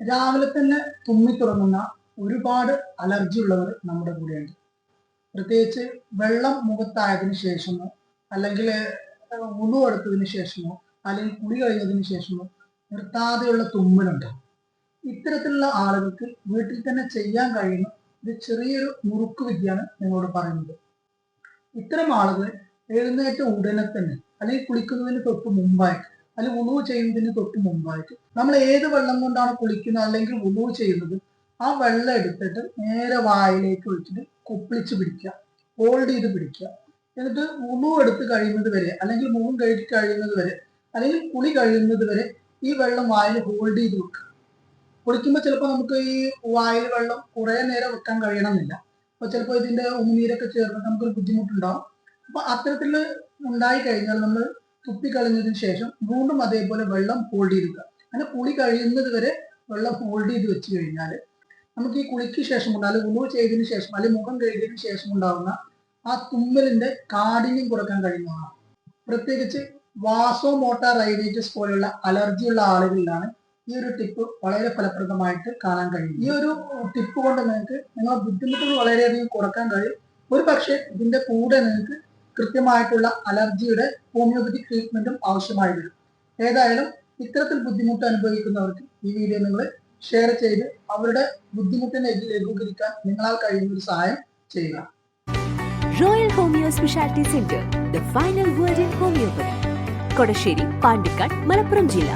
രാവിലെ തന്നെ തുമ്മി തുടങ്ങുന്ന ഒരുപാട് അലർജി ഉള്ളവർ നമ്മുടെ കൂടെയുണ്ട്. പ്രത്യേകിച്ച് വെള്ളം മുഖത്തായതിനു ശേഷമോ അല്ലെങ്കിൽ ഉളു എടുത്തതിന് ശേഷമോ അല്ലെങ്കിൽ കുളി കഴിഞ്ഞതിന് ശേഷമോ നിർത്താതെയുള്ള തുമ്മലുണ്ടാവും ഇത്തരത്തിലുള്ള ആളുകൾക്ക് വീട്ടിൽ തന്നെ ചെയ്യാൻ കഴിയുന്ന ഒരു ചെറിയൊരു മുറുക്ക് വിദ്യയാണ് നിങ്ങളോട് പറയുന്നത്. ഇത്തരം ആളുകൾ എഴുന്നേറ്റ ഉടനെ തന്നെ അല്ലെങ്കിൽ കുളിക്കുന്നതിന് തൊട്ട് മുമ്പായിട്ട് അല്ലെങ്കിൽ ഉളു ചെയ്യുന്നതിന് തൊട്ട് മുമ്പായിട്ട്. നമ്മൾ ഏത് വെള്ളം കൊണ്ടാണ് കുളിക്കുന്നത് അല്ലെങ്കിൽ ഉളു ചെയ്യുന്നത് ആ വെള്ളം എടുത്തിട്ട് നേരെ വായിലേക്ക് ഒഴിച്ചിട്ട് കുപ്പിളിച്ച് പിടിക്കുക ഹോൾഡ് ചെയ്ത് പിടിക്കുക. എന്നിട്ട് ഉളു എടുത്ത് കഴിയുന്നത് വരെ അല്ലെങ്കിൽ മുഖം കഴുകി കഴിയുന്നത് വരെ അല്ലെങ്കിൽ കുളി കഴിയുന്നത് വരെ ഈ വെള്ളം വായിൽ ഹോൾഡ് ചെയ്ത് വെക്കുക. കുളിക്കുമ്പോൾ ചിലപ്പോൾ നമുക്ക് ഈ വായിൽ വെള്ളം കുറേ നേരം വെക്കാൻ കഴിയണമെന്നില്ല. അപ്പോൾ ചിലപ്പോൾ ഇതിന്റെ ഉമിനീരൊക്കെ ചേർന്ന് നമുക്കൊരു ബുദ്ധിമുട്ടുണ്ടാവും. അപ്പൊ അത്തരത്തിൽ ഉണ്ടായി കഴിഞ്ഞാൽ നമ്മൾ തുപ്പി കളഞ്ഞതിന് ശേഷം വീണ്ടും അതേപോലെ വെള്ളം ഹോൾഡ് ചെയ്ത് വെക്കുക അങ്ങനെ കുളി കഴിയുന്നത് വരെ വെള്ളം ഹോൾഡ് ചെയ്ത് വെച്ച് കഴിഞ്ഞാൽ നമുക്ക് ഈ കുളിക്ക് ശേഷം അല്ലെങ്കിൽ ഉളു ചെയ്തതിന് ശേഷം അല്ലെങ്കിൽ മുഖം കഴുകിയതിന് ശേഷം ഉണ്ടാകുന്ന ആ തുമ്മലിന്റെ കാഠിന്യം കുറയ്ക്കാൻ കഴിയുന്നതാണ്. പ്രത്യേകിച്ച് വാസോ മോട്ടാർ റൈനൈറ്റിസ് പോലെയുള്ള അലർജിയുള്ള ആളുകളിലാണ് ഈ ഒരു ടിപ്പ് വളരെ ഫലപ്രദമായിട്ട് കാണാൻ കഴിയും ഈ ഒരു ടിപ്പ് കൊണ്ട് നിങ്ങൾക്ക് നിങ്ങളുടെ ബുദ്ധിമുട്ടുകൾ വളരെയധികം കുറയ്ക്കാൻ കഴിയും. ഒരു പക്ഷേ ഇതിന്റെ കൂടെ നിങ്ങൾക്ക് കൃത്യമായിട്ടുള്ള അലർജിയുടെ ഹോമിയോപ്പതി ട്രീറ്റ്മെന്റും ആവശ്യമായി വരും. ഏതായാലും ഇത്തരത്തിൽ ബുദ്ധിമുട്ട് അനുഭവിക്കുന്നവർക്ക് ഈ വീഡിയോ നിങ്ങൾ ഷെയർ ചെയ്ത് അവരുടെ ബുദ്ധിമുട്ടിനെ ലഘൂകരിക്കാൻ നിങ്ങളാൽ കഴിയുന്ന ഒരു സഹായം ചെയ്യുക. Royal homoeo speciality centre the final word in homoeopathy Kodassery Pandikkad Malappuram ജില്ല.